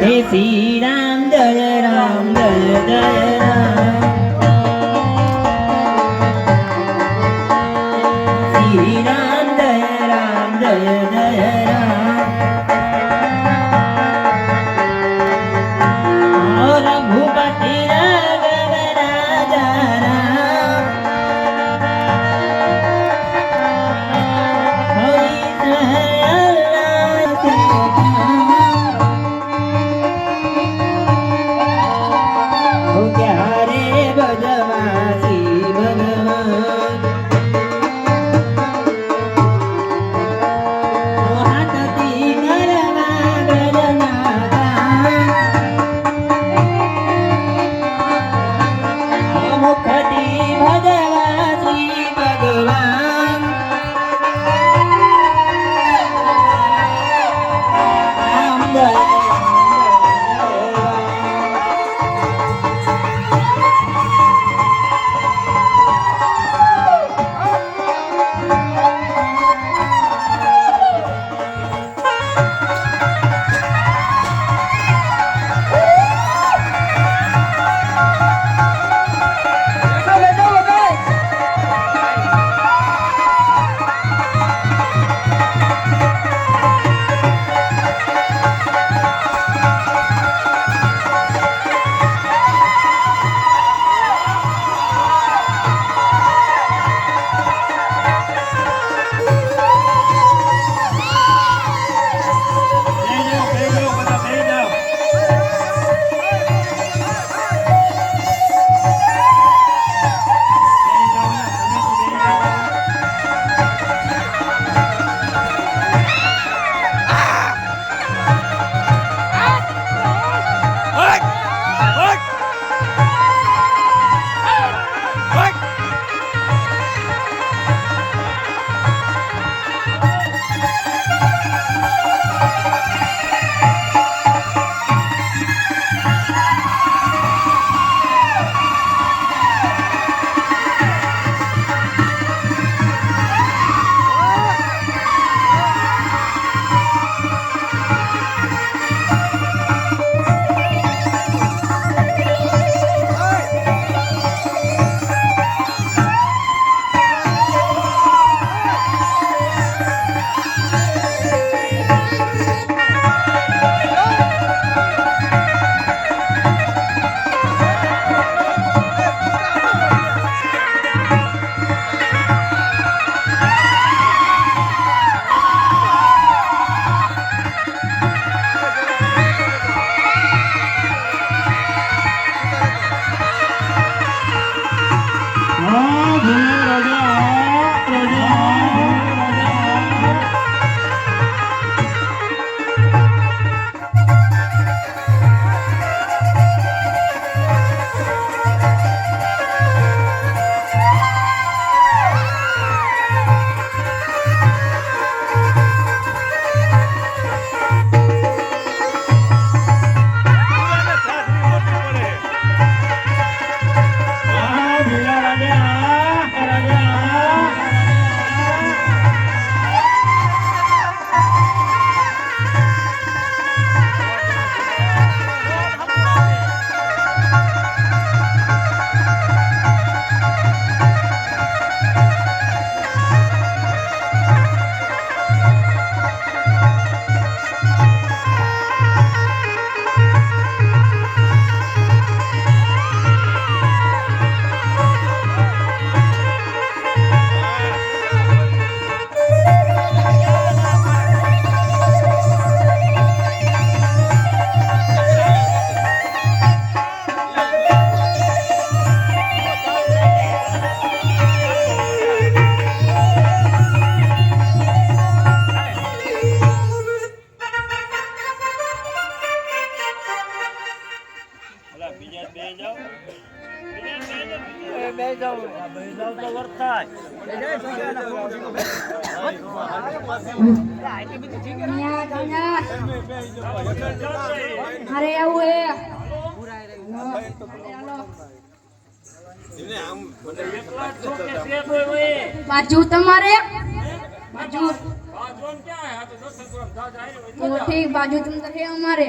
હે શ્રી રામ જય રામ જય જય રામ શ્રી રામ જય રામ જય રામ રઘુપતિ અરે આવું હે બાજુ તમારે બાજુ બાજુ અમારે.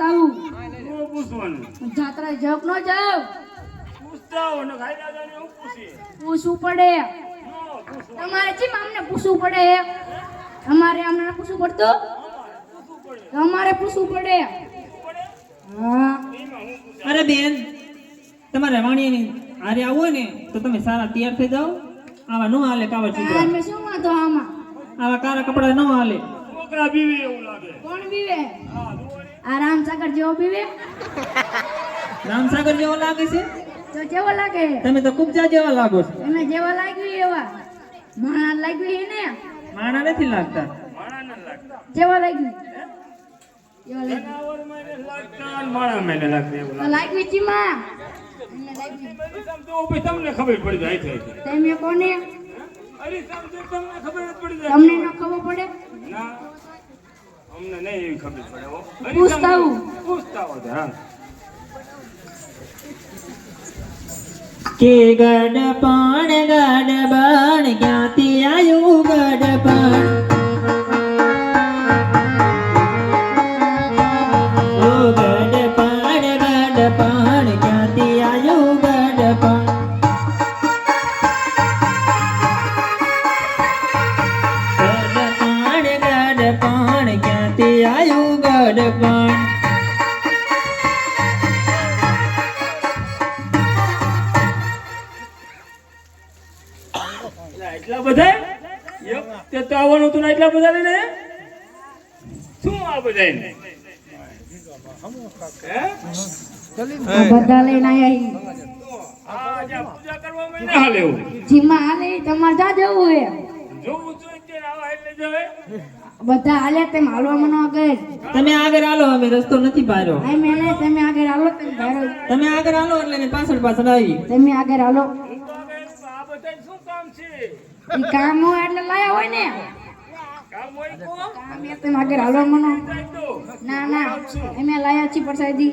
કેરે હું પૂછવાનું? જાત્રા નો જાવ પૂછતા હો ને ખાઈ દાદાને હું પૂછીએ પૂછવું પડે. તમારે ચીમ અમને પૂછવું પડે. અમારે અમને પૂછવું પડતું? અમારે પૂછવું પડે. હા? અરે બેન તમારે વાણિયાની હારે આવવું હોય ને તો તમે સારા તૈયાર થઈ જાઓ. આવા ન હાલે કાવા તાર ચીતરા મેં શું વાંધો આમાં? આવા કાળા કપડા ન હાલે. છોકરા બીવે એવું લાગે. કોણ બીવે? હા. આ રામસાગર જેવો પીવે? રામસાગર જેવો લાગે છે? તો જેવો લાગે. તમે તો કુબજા જેવા લાગો છો. તમે જેવા લાગ્યું એવા. માણા લાગ્યું હે ને માણા નથી લાગતા. માણા ન લાગતા જેવા લાગ્યું. તમને ખબર પડી જાય છે તમે કોને? અરીસામ તમને ખબર પડી જાય. તમને ન ખબર પડે? ના. અમને નહીં એવી ખબર પડે હો. પૂછતા હું. પૂછતા હો તો, હા કે ગડપણ ગડબણ ક્યાંથી આવ્યું ગડપણ ઓ એટલે બધા એક તે તો આવવાનું હતું ને એટલા બધા લઈને શું આ બધા હે? બધા લઈને આયા પૂજા કરવા મહિને હાલે જીમાં હાલે તમારે જા જવું હે જોવું જોઈએ ત્યારે આવા એટલે જવે બધા હાલે તેમ હાલવામાં ન આગળ તમે આગળ હાલો અમે રસ્તો નથી પાડ્યો. આઈ મેલે તમે આગળ હાલો તમે તમે આગળ હાલો એટલે પાછળ પાછળ આવી તમે આગળ હાલો હું તો હવે આ બધા શું કામ છે ઈ કામ હોય એટલે લાયા હોય ને. કામ હોય તો કામ એ તમે આગળ હાલો મનો. ના ના. અમે લાયા છીએ પ્રસાદી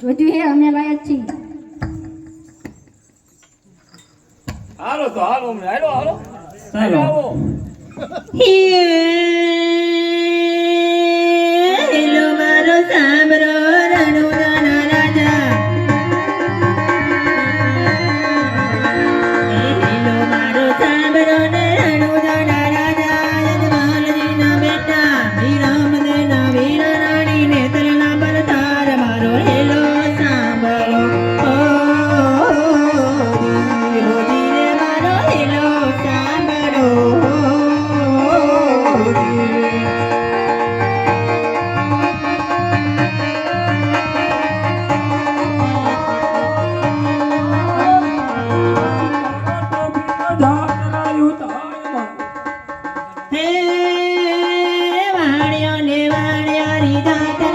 જોતી હે અમે લાયા છીએ. હાલો તો હાલો હાલો હાલો. ચાલો. આવો. હેલો ಹರಿದಾದ